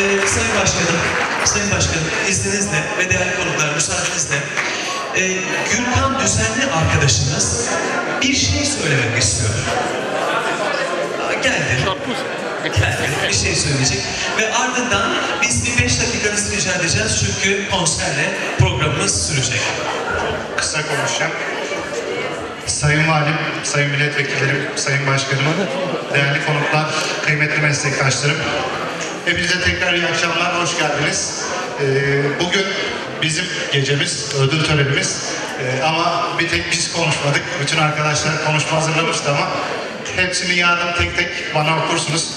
Ee, Sayın Başkanım, Sayın Başkanım izninizle ve değerli konuklar müsaadenizle e, Gürkan Düzenli arkadaşımız bir şey söylemek istiyor. Aa, Geldi. Geldi. Bir şey söyleyecek. Ve ardından biz bir beş dakikanızı rica edeceğiz çünkü konserle programımız sürecek. Kısa konuşacağım. Sayın Valim, Sayın Milletvekillerim, Sayın Başkanım, değerli konuklar, kıymetli meslektaşlarım. Hepinize tekrar iyi akşamlar, hoş geldiniz. Ee, bugün bizim gecemiz, ödül törenimiz. Ee, ama bir tek biz konuşmadık. Bütün arkadaşlar konuşma hazırlamıştı ama hepsini yarın tek tek bana okursunuz.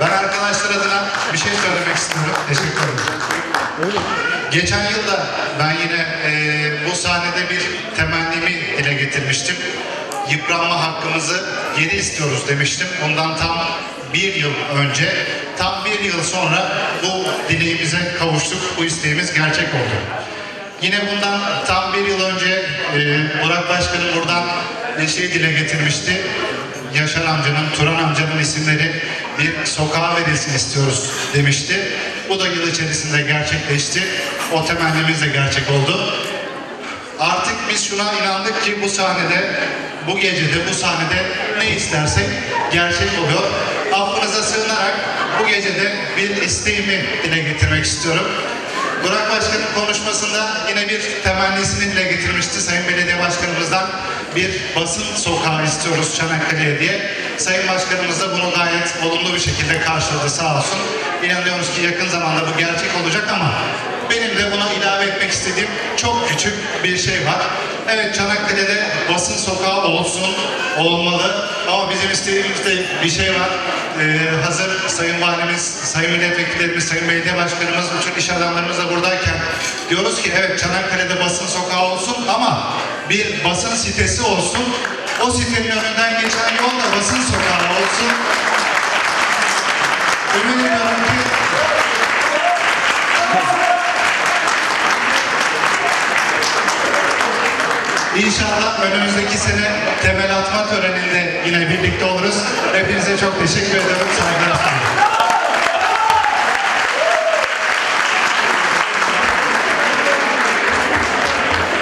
Ben arkadaşlar adına bir şey söylemek istiyorum. Teşekkür ederim. Geçen yıl da ben yine eee, bu sahnede bir temennimi dile getirmiştim. Yıpranma hakkımızı geri istiyoruz demiştim. Ondan tam bir yıl önce, tam bir yıl sonra bu dileğimize kavuştuk. Bu isteğimiz gerçek oldu. Yine bundan tam bir yıl önce eee Burak Başkanım buradan şey dile getirmişti. Yaşar amcanın, Turan amcanın isimleri bir sokağa verilsin istiyoruz demişti. Bu da yıl içerisinde gerçekleşti. O temennimiz de gerçek oldu. Artık biz şuna inandık ki bu sahnede, bu gecede, bu sahnede ne istersek gerçek oluyor. Gecede bir isteğimi dile getirmek istiyorum. Burak Başkan'ın konuşmasında yine bir temennisini dile getirmişti Sayın Belediye Başkanımızdan bir basın sokağı istiyoruz Çanakkale'ye diye. Sayın Başkanımız da bunu gayet olumlu bir şekilde karşıladı sağ olsun. İnanıyoruz ki yakın zamanda bu gerçek olacak ama benim de buna ilave etmek istediğim çok küçük bir şey var. Evet Çanakkale'de basın sokağı olsun, olmalı ama bizim istediğimiz de bir şey var. Ee, hazır Sayın Valimiz, Sayın Milletvekillerimiz, Sayın Belediye Başkanımız, bütün iş adamlarımız da buradayken diyoruz ki evet Çanakkale'de basın sokağı olsun ama bir basın sitesi olsun. O sitenin önünden geçen yol da basın sokağı olsun. İnşallah önümüzdeki sene temel atma töreninde yine birlikte oluruz. Hepinize çok teşekkür ediyorum. Saygılar.